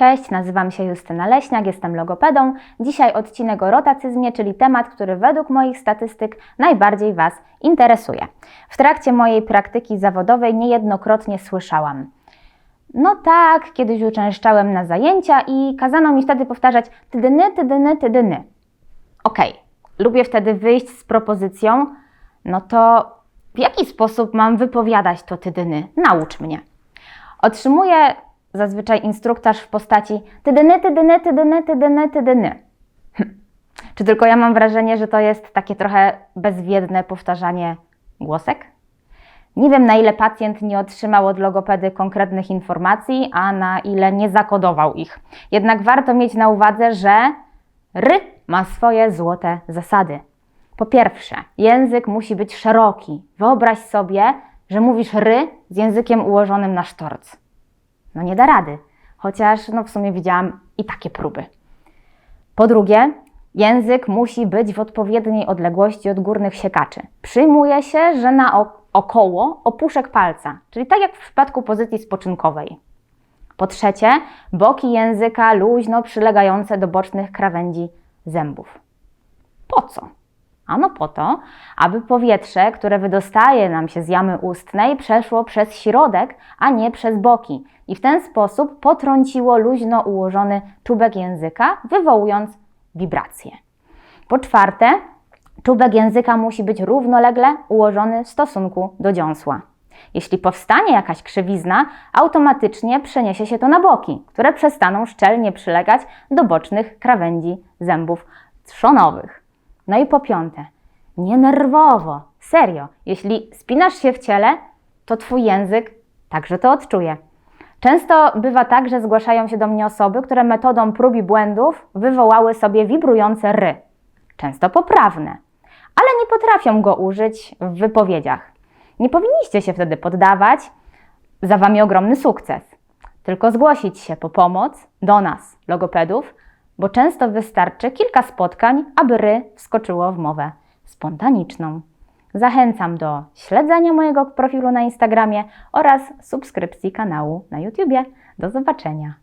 Cześć, nazywam się Justyna Leśniak, jestem logopedą. Dzisiaj odcinek o rotacyzmie, czyli temat, który według moich statystyk najbardziej Was interesuje. W trakcie mojej praktyki zawodowej niejednokrotnie słyszałam. No tak, kiedyś uczęszczałem na zajęcia i kazano mi wtedy powtarzać tydyny, tydyny, tydyny. Okej, lubię wtedy wyjść z propozycją, no to w jaki sposób mam wypowiadać to tydyny? Naucz mnie. Otrzymuję zazwyczaj instruktaż w postaci tydyny, tydyny, tydyny, tydyny, tydyny. Hm. Czy tylko ja mam wrażenie, że to jest takie trochę bezwiedne powtarzanie głosek? Nie wiem, na ile pacjent nie otrzymał od logopedy konkretnych informacji, a na ile nie zakodował ich. Jednak warto mieć na uwadze, że ry ma swoje złote zasady. Po pierwsze, język musi być szeroki. Wyobraź sobie, że mówisz ry z językiem ułożonym na sztorc. No nie da rady, chociaż no w sumie widziałam i takie próby. Po drugie, język musi być w odpowiedniej odległości od górnych siekaczy. Przyjmuje się, że na około opuszek palca, czyli tak jak w przypadku pozycji spoczynkowej. Po trzecie, boki języka luźno przylegające do bocznych krawędzi zębów. Po co? Ano po to, aby powietrze, które wydostaje nam się z jamy ustnej, przeszło przez środek, a nie przez boki i w ten sposób potrąciło luźno ułożony czubek języka, wywołując wibracje. Po czwarte, czubek języka musi być równolegle ułożony w stosunku do dziąsła. Jeśli powstanie jakaś krzywizna, automatycznie przeniesie się to na boki, które przestaną szczelnie przylegać do bocznych krawędzi zębów trzonowych. No i po piąte, nie nerwowo, serio. Jeśli spinasz się w ciele, to twój język także to odczuje. Często bywa tak, że zgłaszają się do mnie osoby, które metodą prób i błędów wywołały sobie wibrujące ry, często poprawne, ale nie potrafią go użyć w wypowiedziach. Nie powinniście się wtedy poddawać, za wami ogromny sukces. Tylko zgłosić się po pomoc do nas, logopedów, bo często wystarczy kilka spotkań, aby ry wskoczyło w mowę spontaniczną. Zachęcam do śledzenia mojego profilu na Instagramie oraz subskrypcji kanału na YouTubie. Do zobaczenia.